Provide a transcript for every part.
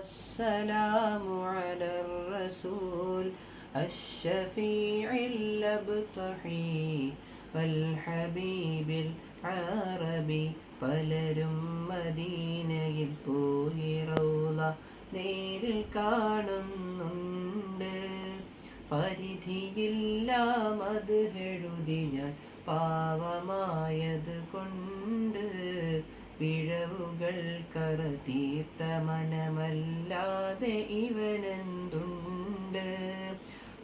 والسلام على الرسول الشفيع الأبطحي والحبيب العربي പലരും മദീനയിൽ പോയി റൗള നേരിൽ കാണുന്നുണ്ട് പരിധിയില്ല മത് എഴുതി ഞാൻ പാവമായത് കൊണ്ട് പിഴവുകൾ കറ തീർത്ത മനമല്ലാതെ ഇവനെന്തുണ്ട്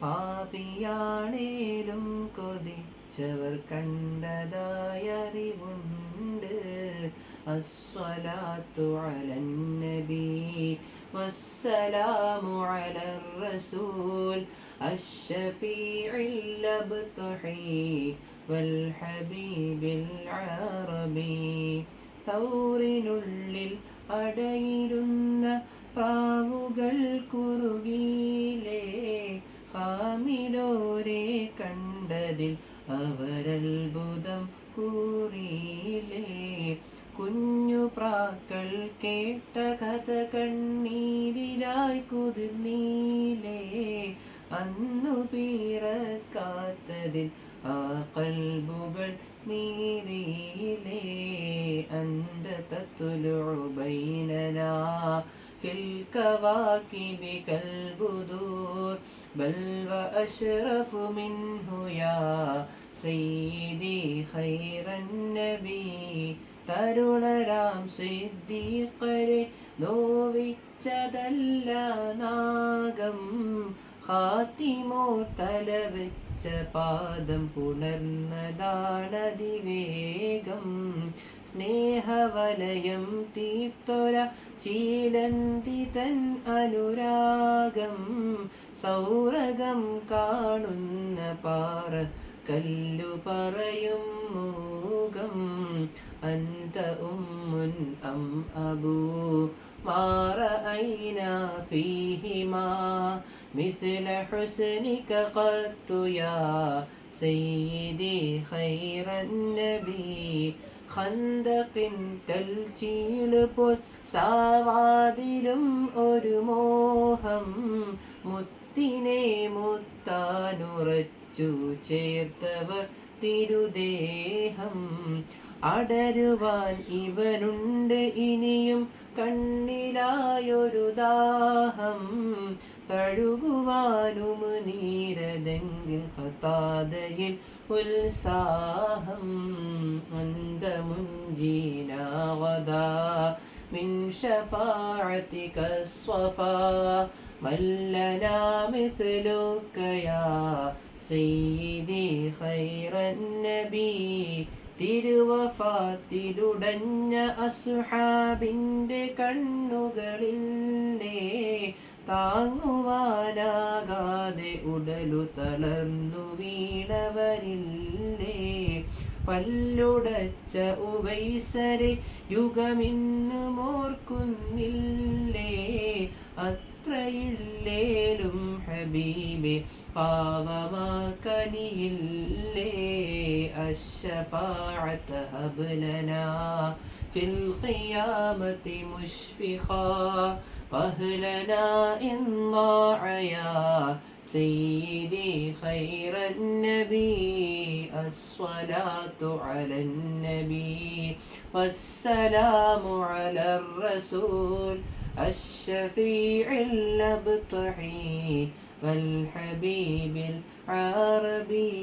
പാപിയാണേലും കൊതിച്ചവർ കണ്ടതായ അറിവുണ്ട് അസ്വലാത്തു അലന്നബി والسلام على الرسول الشفيع الأبطحي والحبيب العربي സൗറിനുള്ളിൽ അടയിരുന്ന പ്രാവുകൾ കുറുകിയിലേ ഹാമിലോരെ കണ്ടതിൽ അവരത്ഭുതം കൂറിയിലേ. കുഞ്ഞു പ്രാക്കൾ കേട്ട കഥ കണ്ണീരിലായി കുതിർന്നീലേ അന്നു പീറക്കാത്തതിൽ ആ കൽബുകൾ നീരിയിലേ അന്ത തത്തുലു ബൈനനാ في الكواكب كالبدور بل وأشرف منه يا سيدي خير النبي തരുണരാം സിദ്ദീഖരെ നോവിച്ചതല്ല നാഗം ഹാത്തിമോ തലവെച്ച പാദം പുണർന്നതാണതിവേഗം സ്നേഹവലയം തീർത്തൊര ചീലന്തി തൻ അനുരാഗം. സൗരകം കാണുന്ന പാറ കല്ലു പറയും മൂകം. അന്ത മുൻ അം അബൂ ما مثل حسنك قط يا سيدي خير النبي ഖന്തക്കിൻ കൽച്ചീളുപോൽ സാവാതിലും ഒരു മോഹം മുത്തിനെ മുത്താനുറച്ചു ചേർത്തവർ തിരുദേഹം അടരുവാൻ ഇവനുണ്ട് ഇനിയും കണ്ണിലായൊരു ദാഹം തഴുകുവാനും നീരതെങ്കിൽ കത്താതയിൽ ഉത്സാഹം അന്തമുഞ്ചീനാവതാ من شفاعتك الصفا من لنا مثلك يا سيدي خير النبي തിരുവഫാത്തിലുടഞ്ഞ അസുഹാബിൻ്റെ കണ്ണുകളില്ലേ താങ്ങുവാനാകാതെ ഉടലു തളർന്നു വീണവരില്ലേ? പല്ലുടച്ച ഉവൈസരെ യുഗമിന്നു മോർക്കുന്നില്ലേ? അത്രയില്ലേലും ഹബീബെ പാവമാക്കനിയില്ലേ? അശ്വപാഴത്ത ഹബ്ലനാ في القيامة مشفقا. وأهلنا إن ضاع يا سيدي خير النبي. الصلاة على النبي. والسلام على الرسول. الشفيع الأبطحي والحبيب العربي.